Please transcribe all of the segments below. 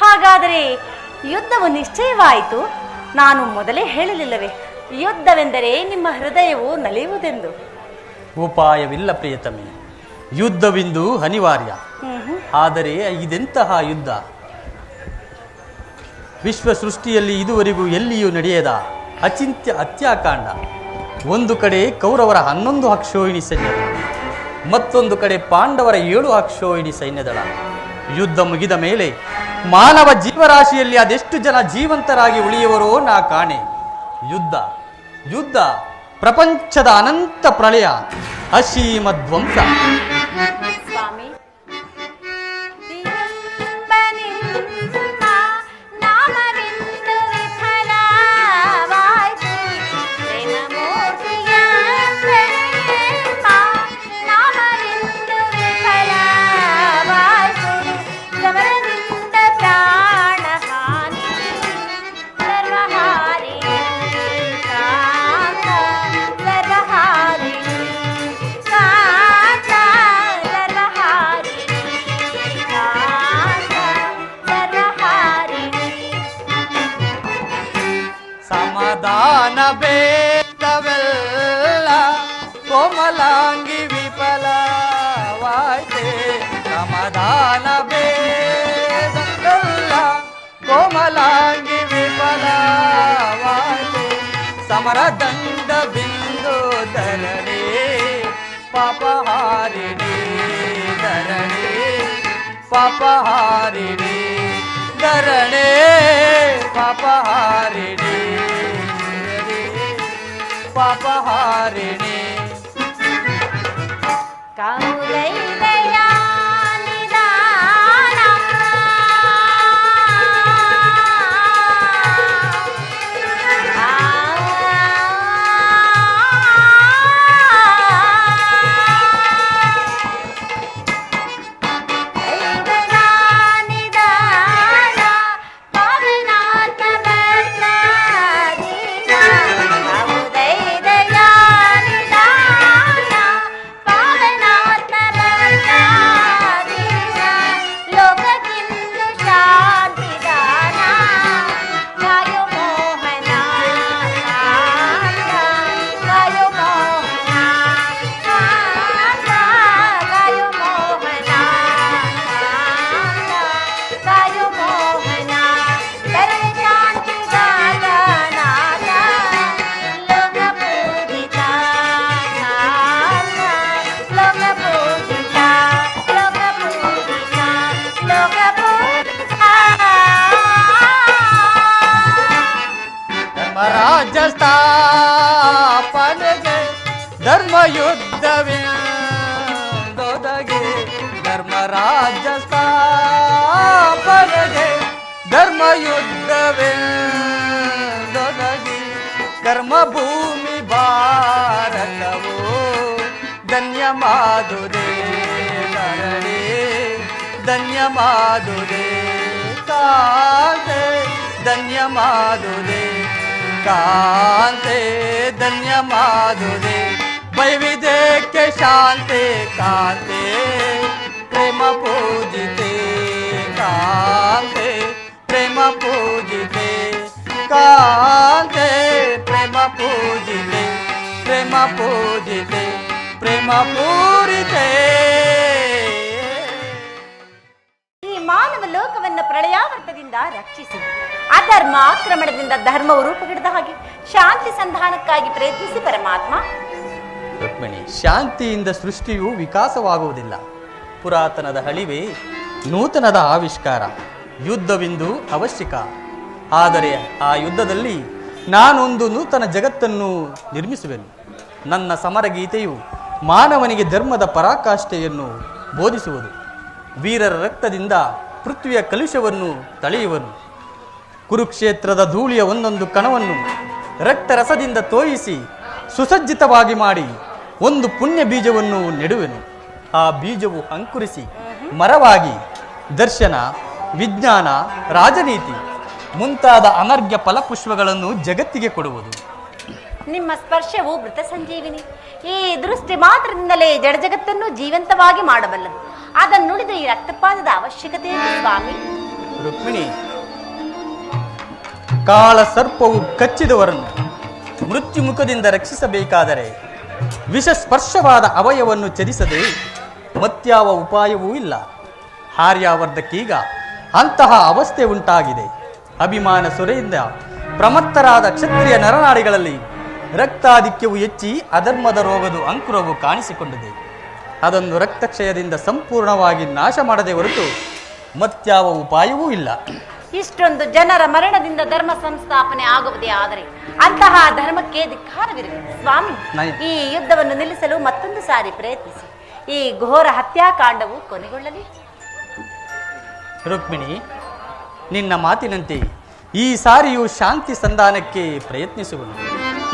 ಹಾಗಾದರೆ ಯುದ್ಧವು ನಿಶ್ಚಯವಾಯಿತು. ನಾನು ಮೊದಲೇ ಹೇಳಲಿಲ್ಲವೇ ಯುದ್ಧವೆಂದರೆ ನಿಮ್ಮ ಹೃದಯವು ನಲಿಯುವುದೆಂದು. ಉಪಾಯವಿಲ್ಲ ಪ್ರಿಯತಮೆ ಯುದ್ಧವೆಂದು ಅನಿವಾರ್ಯ. ಆದರೆ ಇದೆಂತಹ ಯುದ್ಧ? ವಿಶ್ವ ಸೃಷ್ಟಿಯಲ್ಲಿ ಇದುವರೆಗೂ ಎಲ್ಲಿಯೂ ನಡೆಯದ ಅಚಿಂತ್ಯ ಹತ್ಯಾಕಾಂಡ. ಒಂದು ಕಡೆ ಕೌರವರ ಹನ್ನೊಂದು ಅಕ್ಷೋಹಿಣಿ ಸೈನ್ಯದ ಮತ್ತೊಂದು ಕಡೆ ಪಾಂಡವರ ಏಳು ಅಕ್ಷೋಹಿಣಿ ಸೈನ್ಯದಳ. ಯುದ್ಧ ಮುಗಿದ ಮೇಲೆ ಮಾನವ ಜೀವರಾಶಿಯಲ್ಲಿ ಅದೆಷ್ಟು ಜನ ಜೀವಂತರಾಗಿ ಉಳಿಯುವರೋ ನಾ ಕಾಣೆ. ಯುದ್ಧ ಯುದ್ಧ, ಪ್ರಪಂಚದ ಅನಂತ ಪ್ರಳಯ ಅಸೀಮ ಧ್ವಂಸ ಕೋಮಲಾಂಗಿ ವಿಫಲವಾಯ್ತೆ ಸಮರದಂಡ ಬಿಂದು ಧರಣಿ ಪಾಪಹಾರಿಣಿ ಧರಣಿ ಪಾಪಹಾರಿಣಿ ಧರಣೆ ಪಾಪಹಾರಿಣಿ ಪಾಪಹಾರಿಣಿ ಕೌಲೈಲಯ ಧರ್ಮ ದೊದಗೆ ಧರ್ಮರಾಜ ಸ್ಥಾಪನೆಗೆ ಧರ್ಮ ದೊದಗೆ ಕರ್ಮಭೂಮಿ ಭಾರತವು ಧನ್ಯ ಮಾಧುರೇ ಧರಣಿ ಧನ್ಯ ಮಾಧುರೇ ಕಾಂತೆ ಧನ್ಯ ಮಾಧುರೇ ಕಾಂತೆ ಧನ್ಯ ವೈವಿಧ್ಯಕ್ಕೆ ಶಾಂತಿ ಕಾಂತೆ, ಪ್ರೇಮ ಕಾಂತೆ, ಪ್ರೇಮ ಪೂಜಿತೆ ಕಾಂತೆ, ಪ್ರೇಮ ಪೂಜಿತೆ ಪ್ರೇಮ ಪೂಜಿತೆ, ಪ್ರೇಮ ಪೂರಿತೆ. ಈ ಮಾನವ ಲೋಕವನ್ನು ಪ್ರಳಯಾವರ್ತದಿಂದ ರಕ್ಷಿಸಿ, ಅಧರ್ಮ ಆಕ್ರಮಣದಿಂದ ಧರ್ಮವು ಹಿಡಿದ ಹಾಗೆ ಶಾಂತಿ ಸಂಧಾನಕ್ಕಾಗಿ ಪ್ರಯತ್ನಿಸಿ ಪರಮಾತ್ಮ ರುಕ್ಮಿಣಿ. ಶಾಂತಿಯಿಂದ ಸೃಷ್ಟಿಯು ವಿಕಾಸವಾಗುವುದಿಲ್ಲ. ಪುರಾತನದ ಹಳಿವೆ ನೂತನದ ಆವಿಷ್ಕಾರ, ಯುದ್ಧವಿಂದು ಅವಶ್ಯಕ. ಆದರೆ ಆ ಯುದ್ಧದಲ್ಲಿ ನಾನೊಂದು ನೂತನ ಜಗತ್ತನ್ನು ನಿರ್ಮಿಸುವೆನು. ನನ್ನ ಸಮರಗೀತೆಯು ಮಾನವನಿಗೆ ಧರ್ಮದ ಪರಾಕಾಷ್ಠೆಯನ್ನು ಬೋಧಿಸುವುದು. ವೀರರ ರಕ್ತದಿಂದ ಪೃಥ್ವಿಯ ಕಲುಷವನ್ನು ತಳೆಯುವನು. ಕುರುಕ್ಷೇತ್ರದ ಧೂಳಿಯ ಒಂದೊಂದು ಕಣವನ್ನು ರಕ್ತರಸದಿಂದ ತೋಯಿಸಿ ಸುಸಜ್ಜಿತವಾಗಿ ಮಾಡಿ ಒಂದು ಪುಣ್ಯ ಬೀಜವನ್ನು ನೆಡುವೆನು. ಆ ಬೀಜವು ಅಂಕುರಿಸಿ ಮರವಾಗಿ ದರ್ಶನ ವಿಜ್ಞಾನ ರಾಜನೀತಿ ಮುಂತಾದ ಅನರ್ಘ್ಯ ಫಲಪುಷ್ಪಗಳನ್ನು ಜಗತ್ತಿಗೆ ಕೊಡುವುದು. ನಿಮ್ಮ ಸ್ಪರ್ಶವು ಮೃತ ಸಂಜೀವಿನಿ. ಈ ದೃಷ್ಟಿ ಮಾತ್ರದಿಂದಲೇ ಜಡ ಜಗತ್ತನ್ನು ಜೀವಂತವಾಗಿ ಮಾಡಬಲ್ಲದು. ಅದನ್ನುಳಿದ ಈ ರಕ್ತಪಾತದ ಅವಶ್ಯಕತೆ ಸ್ವಾಮಿ? ರುಕ್ಮಿಣಿ ಕಾಳ ಸರ್ಪವು ಕಚ್ಚಿದವರನ್ನು ಮೃತ್ಯು ಮುಖದಿಂದ ರಕ್ಷಿಸಬೇಕಾದರೆ ವಿಷ ಸ್ಪರ್ಶವಾದ ಅವಯವನ್ನು ಚರಿಸದೆ ಮತ್ಯಾವ ಉಪಾಯವೂ ಇಲ್ಲ. ಹಾರ್ಯಾವರ್ಧಕ್ಕೀಗ ಅಂತಹ ಅವಸ್ಥೆ ಉಂಟಾಗಿದೆ. ಅಭಿಮಾನ ಸೊರೆಯಿಂದ ಪ್ರಮತ್ತರಾದ ಕ್ಷತ್ರಿಯ ನರನಾಡಿಗಳಲ್ಲಿ ರಕ್ತಾಧಿಕ್ಯವು ಹೆಚ್ಚಿ ಅಧರ್ಮದ ರೋಗದ ಅಂಕುರವು ಕಾಣಿಸಿಕೊಂಡಿದೆ. ಅದನ್ನು ರಕ್ತಕ್ಷಯದಿಂದ ಸಂಪೂರ್ಣವಾಗಿ ನಾಶ ಮಾಡದೆ ಹೊರತು ಮತ್ಯಾವ ಉಪಾಯವೂ ಇಲ್ಲ. ಇಷ್ಟೊಂದು ಜನರ ಮರಣದಿಂದ ಧರ್ಮ ಸಂಸ್ಥಾಪನೆ ಆಗುವುದೇ ಆದರೆ ಅಂತಹ ಧರ್ಮಕ್ಕೆ ಧಿಕ್ಕಾರವಿರಲಿ. ಸ್ವಾಮಿ ಈ ಯುದ್ಧವನ್ನು ನಿಲ್ಲಿಸಲು ಮತ್ತೊಂದು ಸಾರಿ ಪ್ರಯತ್ನಿಸಿ. ಈ ಘೋರ ಹತ್ಯಾಕಾಂಡವು ಕೊನೆಗೊಳ್ಳಲಿ. ರುಕ್ಮಿಣಿ ನಿನ್ನ ಮಾತಿನಂತೆ ಈ ಸಾರಿಯು ಶಾಂತಿ ಸಂಧಾನಕ್ಕೆ ಪ್ರಯತ್ನಿಸುವುದು.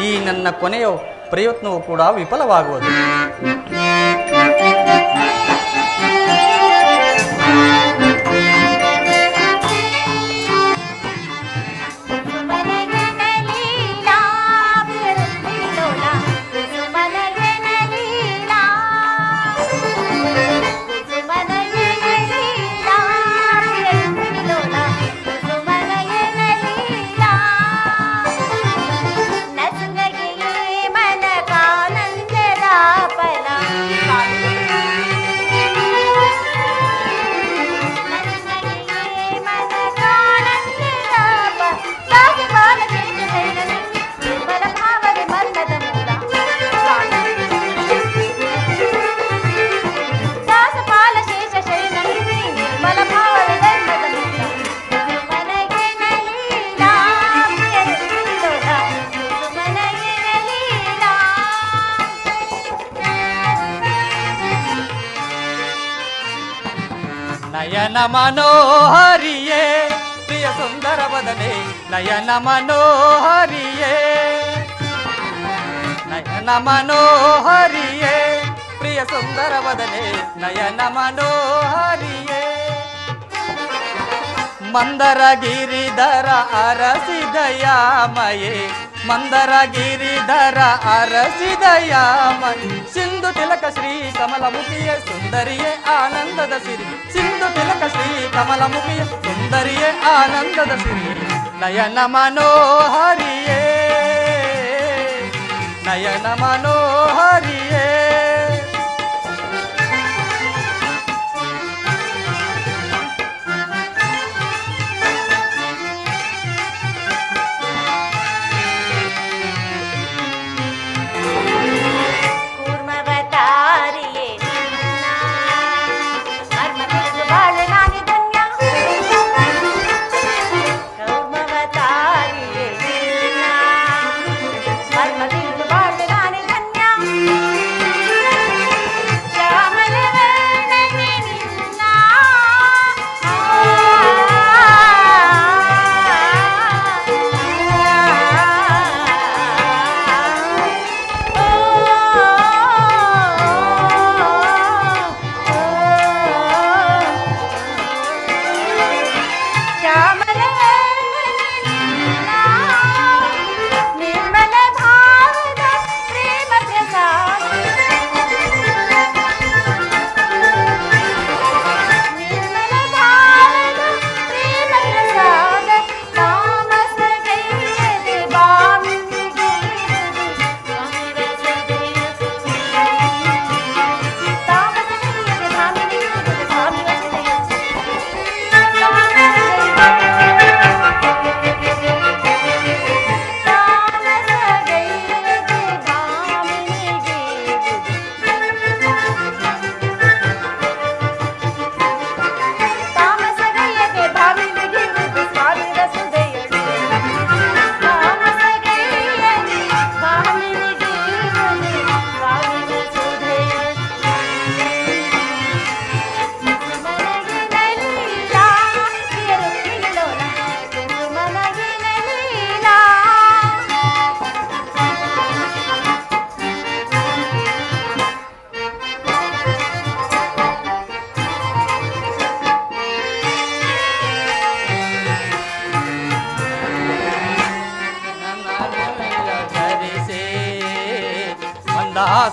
ಈ ನನ್ನ ಕೊನೆಯ ಪ್ರಯತ್ನವು ಕೂಡ ವಿಫಲವಾಗುವುದು. ಮನೋಹರಿಯೇ, ಪ್ರಿಯ ಸುಂದರ ಬದನೆ ನಯನ ಮನೋಹರಿಯೇ. ನಯನ ಮನೋಹರಿಯೇ, ಪ್ರಿಯ ಸುಂದರ ಬದನೆ ನಯನ ಮನೋಹರಿಯೇ. ಮಂದರ ಗಿರಿಧರ ಅರಸಿದಯಾಮಯೇ ಮಂದರ ಗಿರಿಧರ ಅರಸಿದಯಾಮಯ ಸಿಂಧು ತಿಲಕ ಶ್ರೀ ಕಮಲಮುಖಿಯ ಸುಂದರಿಯೇ ಆನಂದದ ಸಿರಿ ಸಿಂಧು ತಿಲಕ ಶ್ರೀ ಕಮಲಮುಖಿಯ ಸುಂದರಿಯೇ ಆನಂದದ ಸಿರಿ ನಯನ ಮನೋಹರಿಯೇ ನಯನ ಮನೋಹರಿಯೇ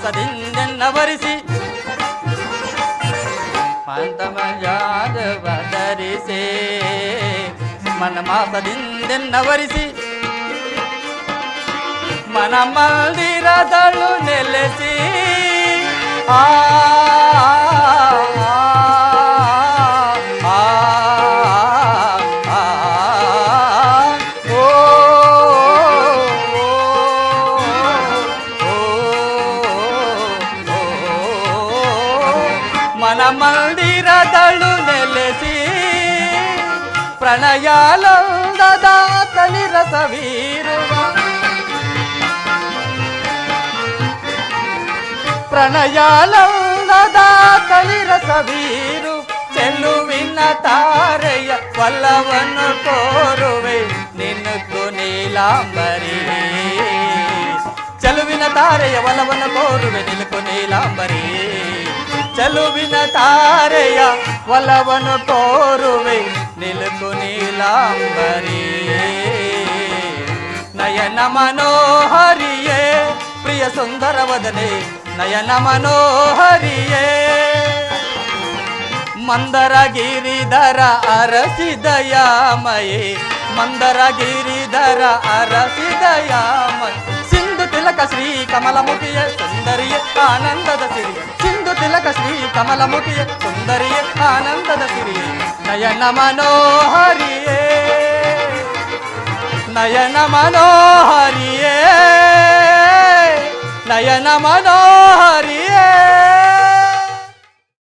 ಮಂದಾಸದಿಂದೆನ್ನವರಿಸಿ ಪಂತಮಜಾದ ಧರಿಸಿ ಮನ ಮಾಸದಿಂದೆನ್ನವರಿಸಿ ಮನ ಮಂದಿರದಳು ನೆಲೆಸಿ ಆ ಆ, ಮನ ಮಂದಿರದಳು ನೆಲೆಸಿ ಪ್ರಣಯಾಲಂದದ ಕಲಿರಸವೀರುವ ಪ್ರಣಯಾಲಂದದ ಕಲಿರಸವೀರು ಚೆಲುವಿನ ತಾರೆಯ ಫಲವನ್ನು ಕೋರುವೆ ನಿನ್ನಕ್ಕು ನೀಲಾಂಬರಿ ಚೆಲುವಿನ ತಾರೆಯ ಒಲವನ್ನು ಕೋರುವೆ ನಿಲುಕು ನೀಲಾಂಬರಿ ಚೆಲುವಿನ ತಾರೆಯ ಒಲವನ್ನು ತೋರುವೆ. ನಿಲುಕು ನೀಲಾಂಬರಿ. ನಯನ ಮನೋಹರಿಯೇ, ಪ್ರಿಯ ಸುಂದರವದನೆ ನಯನ ಮನೋಹರಿಯೇ. ಮಂದರ ಗಿರಿಧರ ಅರಸಿದಯಾಮಯೇ ಮಂದರ ಗಿರಿಧರ ಅರಸಿದಯಾಮಯ ಸಿಂಧು ತಿಲಕ ಶ್ರೀ ಕಮಲಮುಖಿಯ ಸುಂದರಿಯ ಆನಂದದ ಸಿರಿ ಸಿಂಧು ತಿಲಕ ಶ್ರೀ ಕಮಲಮುಖಿಯ ಸುಂದರಿಯ ಆನಂದದ ಸಿರಿ ನಯನ ಮನೋಹರಿಯೇ ನಯನ ಮನೋಹರಿಯೇ ನಯನ ಮನೋಹರಿಯೇ